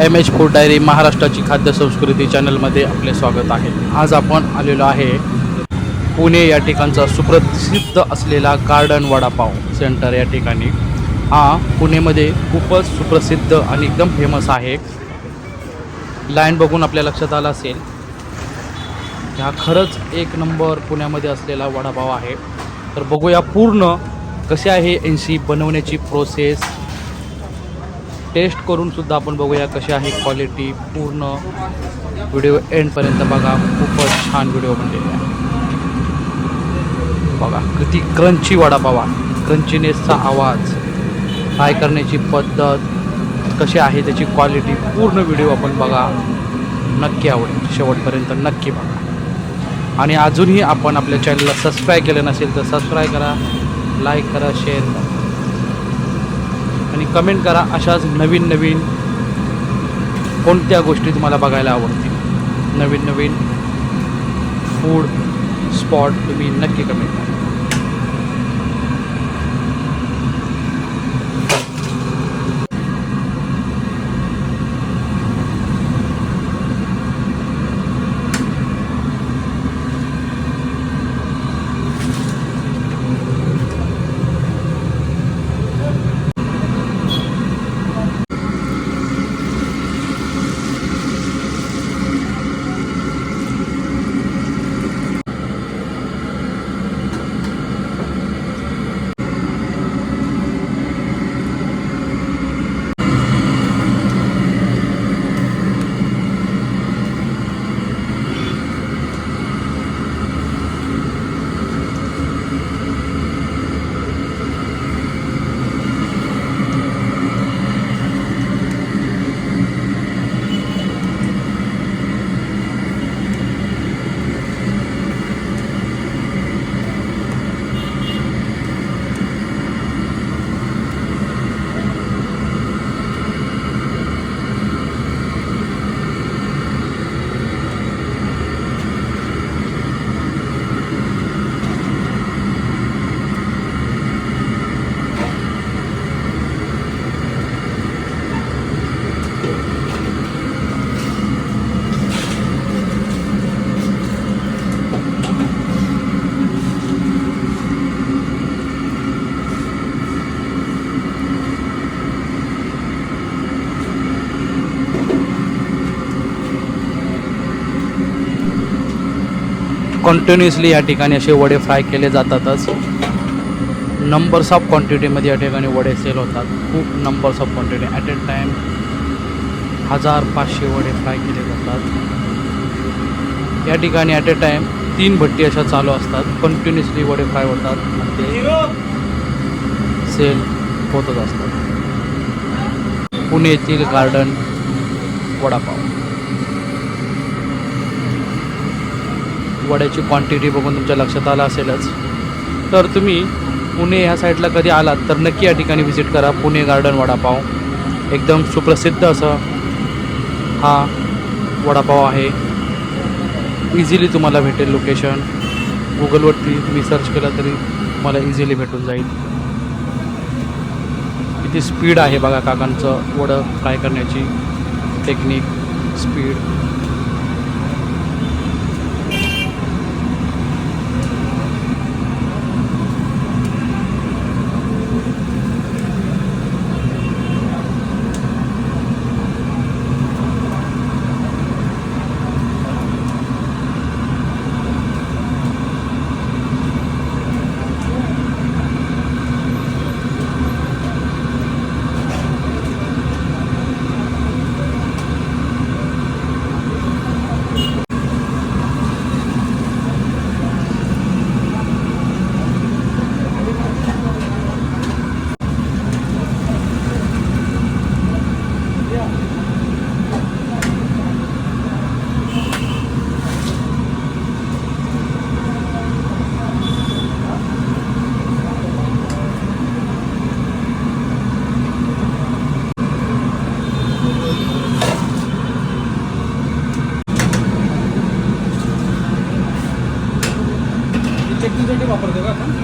M H food diary महाराष्ट्राची खाद्य संस्कृती चॅनलमध्ये आपले स्वागत आहे. आज आपण आलेलो आहे पुणे या ठिकाणचा सुप्रसिद्ध असलेला गार्डन वडापाव सेंटर या ठिकाणी. हा पुणेमध्ये खूपच सुप्रसिद्ध आणि एकदम फेमस आहे. लाईन बघून आपल्या लक्षात आलं असेल. हा खरंच एक नंबर पुण्यामध्ये असलेला वडापाव आहे. तर बघूया पूर्ण कसे आहे एन सी बनवण्याची प्रोसेस टेस्ट करूनसुद्धा आपण बघूया कशी आहे क्वालिटी पूर्ण व्हिडिओ एंडपर्यंत बघा. खूपच छान व्हिडिओ बनलेला आहे. बघा किती क्रंची वडापाव क्रंचीनेसचा आवाज. फ्राय करण्याची पद्धत कशी आहे त्याची क्वालिटी पूर्ण व्हिडिओ आपण बघा. नक्की आवडेल. शेवटपर्यंत नक्की बघा. आणि अजूनही आपण आपल्या चॅनलला सबस्क्राईब केलं नसेल तर सबस्क्राईब करा लाईक करा शेअर करा. आणि कमेंट करा अशाच नवीन नवीन कोणत्या गोष्टी तुम्हाला बघायला आवडतील. नवीन नवीन फूड स्पॉट तुम्ही नक्की कमेंट करा. कंटिन्युअसली या ठिकाणी असे वडे फ्राय केले जातातच. नंबर्स ऑफ क्वांटिटीमध्ये या ठिकाणी वडे सेल होतात. खूप numbers of quantity at a time हजार पाचशे वडे फ्राय केले जातात. या ठिकाणी ॲट अ टाईम तीन भट्टी अशा चालू असतात. कंटिन्युअसली वडे फ्राय होतात. ते सेल होतच असतात. पुणे येथील गार्डन वडापाव. वड्याची क्वांटिटी बघून तुमच्या लक्षात आलं असेलच. तर तुम्ही पुणे ह्या साईडला कधी आलात? तर नक्की या ठिकाणी व्हिजिट करा. पुणे गार्डन वडापाव. एकदम सुप्रसिद्ध असं हा वडापाव आहे. इझिली तुम्हाला भेटेल लोकेशन गुगलवरती तुम्ही सर्च केलं तरी तुम्हाला इझिली भेटून जाईल. किती स्पीड आहे बघा काकांचं वडं फ्राय करण्याची. टेक्निक स्पीड वापरतो का आपण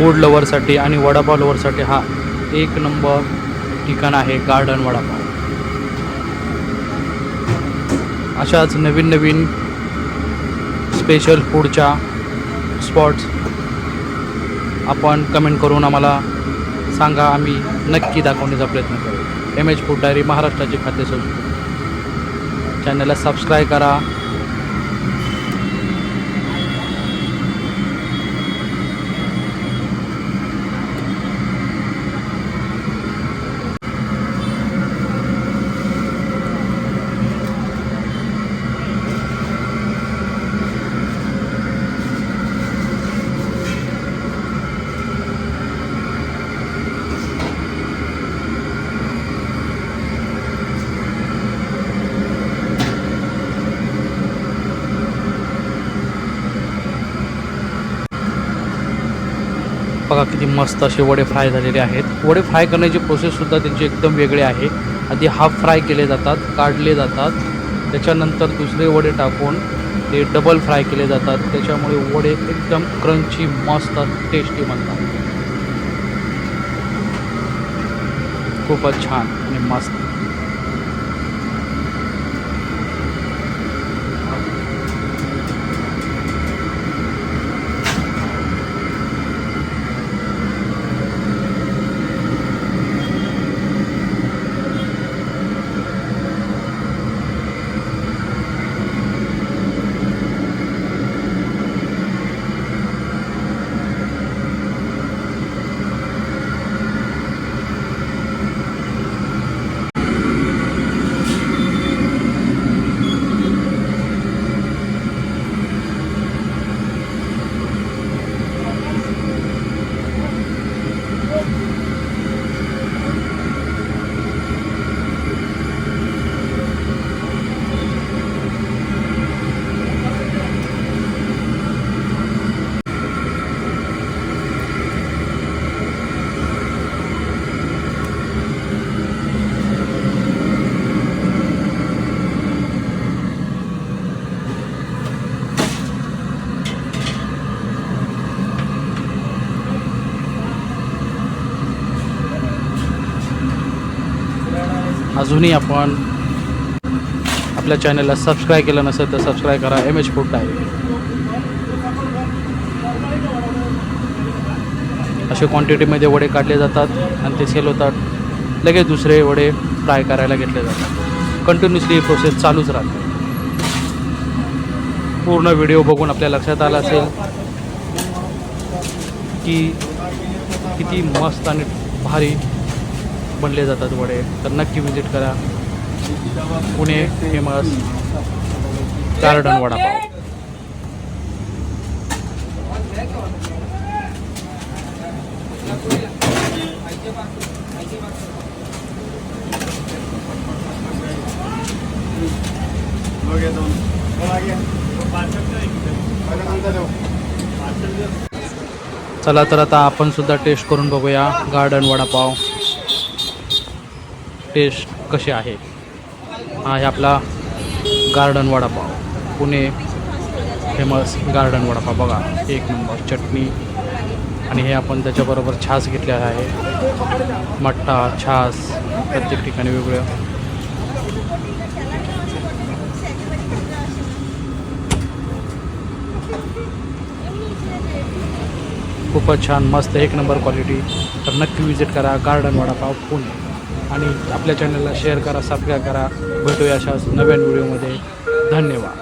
फूड लवरसाठी आणि वडापाव लवरसाठी हा एक नंबर ठिकाण आहे गार्डन वडापाव. अशाच नवीन नवीन स्पेशल फूडच्या स्पॉट्स आपण कमेंट करून आम्हाला सांगा. आम्ही नक्की दाखवण्याचा प्रयत्न करू. एम एच फूड डायरी महाराष्ट्राची खाते संस्कृती चॅनलला सबस्क्राईब करा. बघा किती मस्त असे वडे फ्राय झालेले आहेत. वडे फ्राय करण्याची प्रोसेससुद्धा त्यांची एकदम वेगळी आहे. आधी हाफ फ्राय केले जातात काढले जातात. त्याच्यानंतर दुसरे वडे टाकून ते डबल फ्राय केले जातात. त्याच्यामुळे वडे एकदम क्रंची मस्त टेस्टी बनतात. खूपच छान आणि मस्त. अजूनही आपण आपल्या चॅनलला सबस्क्राईब केलं नसेल तर सबस्क्राईब करा. एम एच फूड डायरी असे क्वांटिटीमध्ये वडे काढले जातात आणि ते सेल होतात. लगेच दुसरे वडे फ्राय करायला घेतले जातात. कंटिन्युअसली ही प्रोसेस चालूच राहते. पूर्ण व्हिडिओ बघून आपल्या लक्षात आला असेल की किती मस्त आणि भारी बनले जातात वडे. तर नक्की विजिट करा. पुणे फेमस गार्डन वडापाव चला तर आता आपण सुद्धा टेस्ट करून बघूया गार्डन वडापाव टेस्ट कसे आहे? हा आहे आपला garden vada pav. Pune famous garden vada pav. बघा एक नंबर चटणी. आणि हे आपण त्याच्याबरोबर छास घेतलेला आहे. मठ्ठा छास प्रत्येक ठिकाणी वेगळं. खूपच छान मस्त एक नंबर क्वालिटी तर नक्की विजिट करा गार्डन वडापाव पुणे. आणि आपल्या चॅनलला शेअर करा सबस्क्राईब करा. भेटूया अशाच नव्या व्हिडिओमध्ये धन्यवाद.